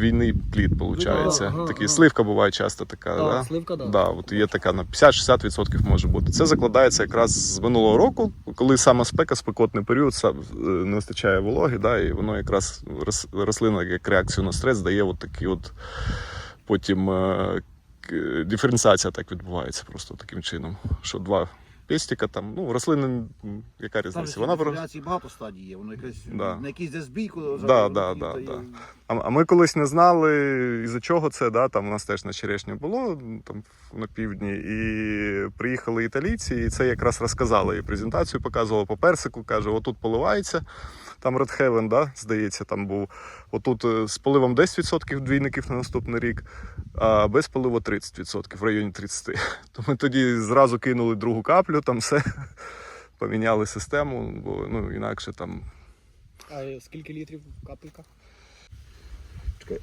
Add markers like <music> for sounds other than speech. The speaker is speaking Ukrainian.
Війний плід, виходить. Ага, Такий ага. сливка буває часто така. Да, Да, сливка, да. Да, от є така на 50-60% може бути. Це закладається якраз з минулого року, коли саме спека, спекотний період, е, не вистачає вологи, да, і воно якраз рослина як реакцію на стрес дає от такий от потім е, диференціація так відбувається просто таким чином. Що два пестика там, ну, рослина, яка різниця? Вона багато стадій є. Воно якесь Да. на якийсь збійку Да, да, да, да. А, ми колись не знали, із-за чого це, да, там у нас теж на черешні було там на півдні, і приїхали італійці, і це якраз розказали. І презентацію показували по персику, каже, отут поливається. Там Red Heaven, да, здається, там був. Отут е, з поливом 10% двійників на наступний рік, а без поливу 30%, в районі 30%. <laughs> То ми тоді зразу кинули другу каплю, там все <laughs> поміняли систему, бо ну, інакше там А скільки літрів капелька? Чекай,